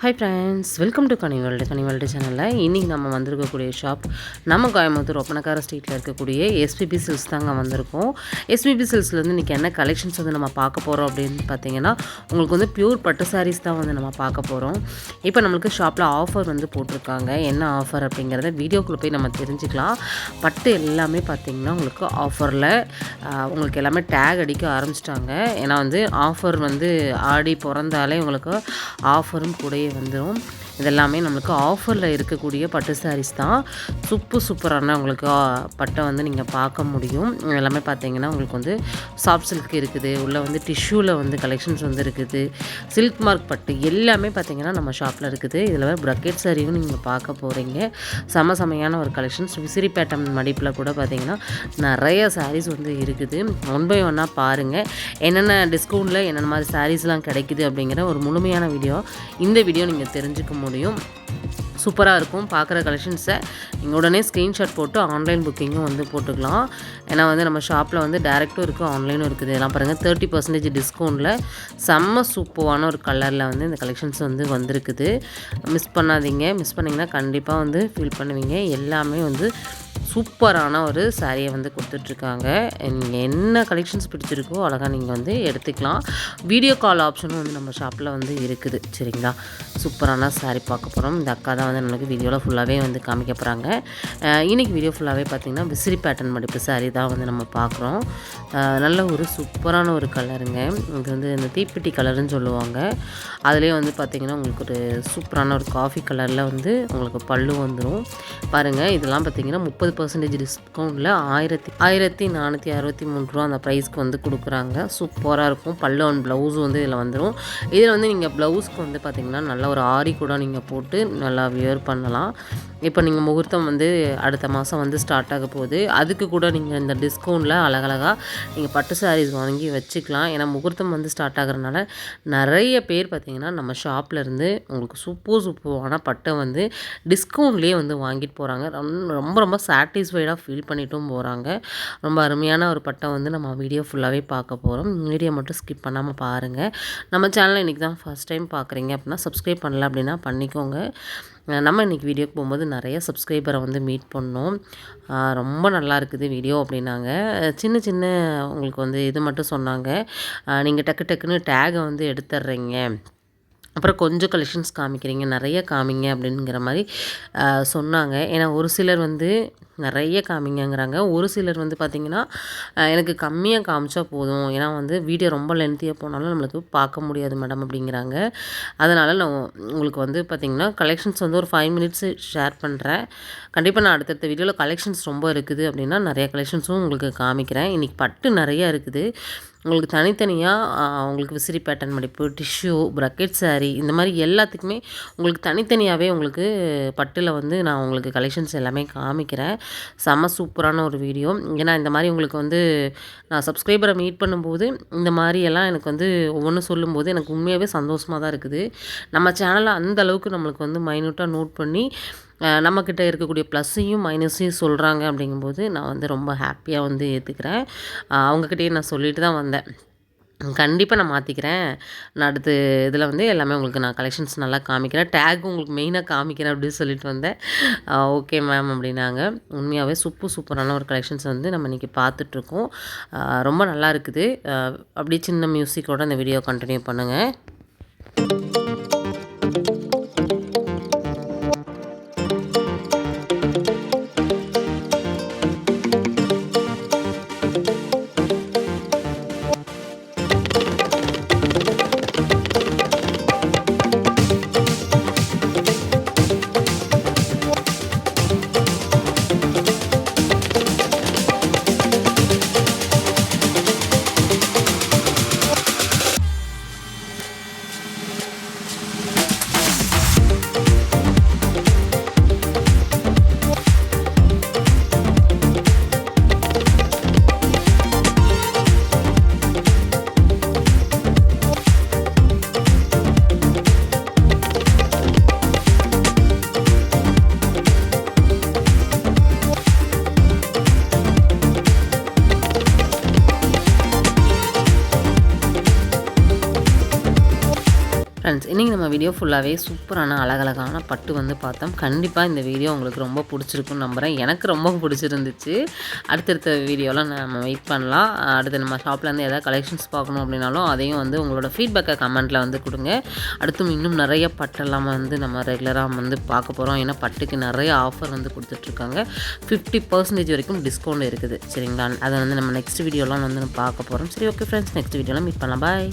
Hi friends welcome to Kani world Kani world சேனலில் இன்றைக்கி நம்ம வந்திருக்கக்கூடிய ஷாப் நம்ம கோயம்புத்தூர் ஒப்பனக்கார ஸ்ட்ரீட்டில் இருக்கக்கூடிய எஸ்பிபி சில்ஸ் தாங்க வந்திருக்கோம். எஸ்பிபி சில்ஸில் வந்து இன்றைக்கி என்ன கலெக்ஷன்ஸ் வந்து நம்ம பார்க்க போகிறோம் அப்படின்னு பார்த்தீங்கன்னா உங்களுக்கு வந்து பியூர் பட்டு சாரீஸ் தான் வந்து நம்ம பார்க்க போகிறோம் இப்போ நம்மளுக்கு ஷாப்பில் ஆஃபர் வந்து போட்டிருக்காங்க. என்ன ஆஃபர் அப்படிங்கிறத வீடியோக்குள்ளே போய் நம்ம தெரிஞ்சுக்கலாம். பட்டு எல்லாமே பார்த்திங்கன்னா உங்களுக்கு ஆஃபரில் உங்களுக்கு எல்லாமே டேக் அடிக்க ஆரம்பிச்சிட்டாங்க. ஏன்னா வந்து ஆஃபர் வந்து ஆடி பிறந்தாலே உங்களுக்கு ஆஃபரும் கூடயே வந்துடும் இதெல்லாமே நம்மளுக்கு ஆஃபரில் இருக்கக்கூடிய பட்டு சாரீஸ் தான். சூப்பர் சூப்பரான உங்களுக்கு பட்டை வந்து நீங்கள் பார்க்க முடியும். எல்லாமே பார்த்தீங்கன்னா உங்களுக்கு வந்து சாஃப்ட் சில்க் இருக்குது. உள்ளே வந்து டிஷ்யூவில் வந்து கலெக்ஷன்ஸ் வந்து இருக்குது. சில்க் மார்க் பட்டு எல்லாமே பார்த்தீங்கன்னா நம்ம ஷாப்பில் இருக்குது. இதில் ப்ரக்கெட் சாரியும் நீங்கள் பார்க்க போகிறீங்க செம செமையான ஒரு கலெக்ஷன்ஸ் விசிறி பேட்டன் மடிப்பில் கூட பார்த்தீங்கன்னா நிறைய சாரீஸ் வந்து இருக்குது. ஒன் பை ஒன்னாக பாருங்கள் என்னென்ன டிஸ்கவுண்ட்டில் என்னென்ன மாதிரி சாரீஸ்லாம் கிடைக்குது அப்படிங்கிற ஒரு முழுமையான வீடியோ இந்த வீடியோ நீங்கள் தெரிஞ்சுக்க முடியும் சூப்பராக இருக்கும். பார்க்குற கலெக்ஷன்ஸை நீங்கள் உடனே ஸ்க்ரீன்ஷாட் போட்டு ஆன்லைன் புக்கிங்கும் வந்து போட்டுக்கலாம். ஏன்னா வந்து நம்ம ஷாப்பில் வந்து டேரெக்டும் இருக்குது ஆன்லைனும் இருக்குது. இதெல்லாம் பாருங்கள் தேர்ட்டி பர்சன்டேஜ் டிஸ்கவுண்ட்டில் செம்ம சூப்பரான ஒரு கலரில் வந்து இந்த கலெக்ஷன்ஸ் வந்து வந்திருக்குது. மிஸ் பண்ணாதீங்க. மிஸ் பண்ணிங்கன்னா கண்டிப்பாக வந்து ஃபீல் பண்ணுவீங்க. எல்லாமே வந்து சூப்பரான ஒரு சாரியை வந்து கொடுத்துட்ருக்காங்க. நீங்கள் என்ன கலெக்ஷன்ஸ் பிடிச்சிருக்கோ அழகாக நீங்கள் வந்து எடுத்துக்கலாம். வீடியோ கால் ஆப்ஷனும் வந்து நம்ம ஷாப்பில் வந்து இருக்குது. சரிங்களா? சூப்பரான சாரி பார்க்க போகிறோம் இந்த அக்கா தான் வந்து நம்மளுக்கு வீடியோவில் ஃபுல்லாகவே வந்து காமிக்க போகிறாங்க இன்றைக்கி வீடியோ ஃபுல்லாகவே பார்த்திங்கன்னா விசிறி பேட்டர்ன் மடிப்பு சாரி தான் வந்து நம்ம பார்க்குறோம். நல்ல ஒரு சூப்பரான ஒரு கலருங்க இது வந்து இந்த தீப்பெட்டி கலருன்னு சொல்லுவாங்க. அதுலேயே வந்து பார்த்திங்கன்னா உங்களுக்கு ஒரு சூப்பரான ஒரு காஃபி கலரில் வந்து உங்களுக்கு பல்லு வந்துடும் பாருங்கள் இதெல்லாம் பார்த்தீங்கன்னா முப்பது பர்சன்டேஜ் டிஸ்கவுண்ட்டில் ஆயிரத்தி ஆயிரத்தி நானூற்றி அறுபத்தி மூணு ரூபா அந்த ப்ரைஸ்க்கு வந்து கொடுக்குறாங்க. சூப்பராக இருக்கும். பல்லு அண்ட் ப்ளவுஸ் வந்து இதில் வந்துடும் இதில் வந்து நீங்கள் ப்ளவுஸ்க்கு வந்து பார்த்திங்கன்னா நல்ல ஒரு ஆரி கூட நீங்கள் போட்டு நல்லா வியர் பண்ணலாம். இப்போ நீங்கள் முகூர்த்தம் வந்து அடுத்த மாதம் வந்து ஸ்டார்ட் ஆக போகுது. அதுக்கு கூட நீங்கள் இந்த டிஸ்கவுண்ட்டில் அழகழகாக நீங்கள் பட்டு சாரீஸ் வாங்கி வச்சுக்கலாம். ஏன்னா முகூர்த்தம் வந்து ஸ்டார்ட் ஆகுறதுனால நிறைய பேர் பார்த்திங்கன்னா நம்ம ஷாப்லேருந்து உங்களுக்கு சூப்பர் சூப்பரான பட்டை வந்து டிஸ்கவுண்ட்லேயே வந்து வாங்கிட்டு போகிறாங்க ரொம்ப ரொம்ப சாட்டிஸ்ஃபைடாக ஃபீல் பண்ணிட்டும் போகிறாங்க ரொம்ப அருமையான ஒரு பட்டம் வந்து நம்ம வீடியோ ஃபுல்லாகவே பார்க்க போகிறோம் வீடியோ மட்டும் ஸ்கிப் பண்ணாமல் பாருங்கள் நம்ம சேனலை இன்றைக்கி தான் ஃபஸ்ட் டைம் பார்க்குறீங்க அப்படின்னா சப்ஸ்கிரைப் பண்ணல அப்படின்னா பண்ணிக்கோங்க. நம்ம இன்றைக்கி வீடியோக்கு போகும்போது நிறைய சப்ஸ்கிரைபரை வந்து மீட் பண்ணோம். ரொம்ப நல்லா இருக்குது வீடியோ அப்படின்னாங்க. சின்ன சின்ன உங்களுக்கு வந்து இது மட்டும் சொன்னாங்க. நீங்கள் டக்கு டக்குன்னு டேகை வந்து எடுத்துடுறீங்க அப்புறம் கொஞ்சம் கலெக்ஷன்ஸ் காமிக்கிறீங்க நிறைய காமிங்க அப்படிங்கிற மாதிரி சொன்னாங்க. ஏன்னா ஒரு சிலர் வந்து நிறைய காமிங்கங்கிறாங்க. ஒரு சிலர் வந்து பார்த்திங்கன்னா எனக்கு கம்மியாக காமிச்சா போதும். ஏன்னா வந்து வீடியோ ரொம்ப லென்த்தியாக போனாலும் நம்மளுக்கு பார்க்க முடியாது மேடம் அப்படிங்கிறாங்க. அதனால் நான் உங்களுக்கு வந்து பார்த்திங்கன்னா கலெக்ஷன்ஸ் வந்து ஒரு ஃபைவ் மினிட்ஸ் ஷேர் பண்ணுறேன் கண்டிப்பாக நான் அடுத்தடுத்த வீடியோவில் கலெக்ஷன்ஸ் ரொம்ப இருக்குது அப்படின்னா நிறைய கலெக்ஷன்ஸும் உங்களுக்கு காமிக்கிறேன். இன்றைக்கி பட்டு நிறையா இருக்குது. உங்களுக்கு தனித்தனியாக உங்களுக்கு விசிறி பேட்டர்ன் மடிப்பு டிஷ்யூ ப்ரக்கெட் சாரீ இந்த மாதிரி எல்லாத்துக்குமே உங்களுக்கு தனித்தனியாகவே உங்களுக்கு பட்டில் வந்து நான் உங்களுக்கு கலெக்ஷன்ஸ் எல்லாமே காமிக்கிறேன். செம்ம சூப்பரான ஒரு வீடியோ ஏன்னா இந்த மாதிரி உங்களுக்கு வந்து நான் சப்ஸ்கிரைபரை மீட் பண்ணும்போது இந்த மாதிரி எல்லாம் எனக்கு வந்து ஒவ்வொன்றும் சொல்லும்போது எனக்கு உண்மையாகவே சந்தோஷமாக தான் இருக்குது. நம்ம சேனலை அந்த அளவுக்கு நம்மளுக்கு வந்து மைனூட்டாக நோட் பண்ணி நம்மக்கிட்ட இருக்கக்கூடிய ப்ளஸ்ஸையும் மைனஸையும் சொல்கிறாங்க அப்படிங்கும்போது நான் வந்து ரொம்ப ஹாப்பியாக வந்து ஏற்றுக்கிறேன் அவங்கக்கிட்டேயே நான் சொல்லிட்டு தான் வந்தேன். கண்டிப்பாக நான் மாற்றிக்கிறேன் நான் அடுத்து இதில் வந்து எல்லாமே உங்களுக்கு நான் கலெக்ஷன்ஸ் நல்லா காமிக்கிறேன். டேக் உங்களுக்கு மெயினாக காமிக்கிறேன் அப்படின்னு சொல்லிட்டு வந்தேன். ஓகே மேம் அப்படின்னாங்க. உண்மையாகவே சூப்பர் சூப்பரான ஒரு கலெக்ஷன்ஸ் வந்து நம்ம இன்றைக்கி பார்த்துட்ருக்கோம் ரொம்ப நல்லா இருக்குது. அப்படியே சின்ன மியூசிக்கோட இந்த வீடியோ கண்டினியூ பண்ணுங்கள் இன்றைக்கி நம்ம வீடியோ ஃபுல்லாகவே சூப்பரான அழகழகான பட்டு வந்து பார்த்தோம். கண்டிப்பாக இந்த வீடியோ உங்களுக்கு ரொம்ப பிடிச்சிருக்குன்னு நம்புகிறேன் எனக்கு ரொம்ப பிடிச்சிருந்துச்சு. அடுத்தடுத்த வீடியோலாம் நம்ம வெயிட் பண்ணலாம். அடுத்து நம்ம ஷாப்லேருந்து எதாவது கலெக்ஷன்ஸ் பார்க்கணும் அப்படின்னாலும் அதையும் வந்து உங்களோட ஃபீட்பேக்கை கமெண்ட்டில் வந்து கொடுங்க. அடுத்தும் இன்னும் நிறைய பட்டெல்லாம் வந்து நம்ம ரெகுலராக வந்து பார்க்க போகிறோம் ஏன்னா பட்டுக்கு நிறைய ஆஃபர் வந்து கொடுத்துட்ருக்காங்க. ஃபிஃப்டி பர்சன்டேஜ் வரைக்கும் டிஸ்கவுண்ட் இருக்குது. சரிங்களா? அதை வந்து நம்ம நெக்ஸ்ட் வீடியோலாம் வந்து நம்ம பார்க்க போகிறோம் சரி ஓகே ஃப்ரெண்ட்ஸ் நெக்ஸ்ட் வீடியோலாம் மீட் பண்ணலாம். பாய்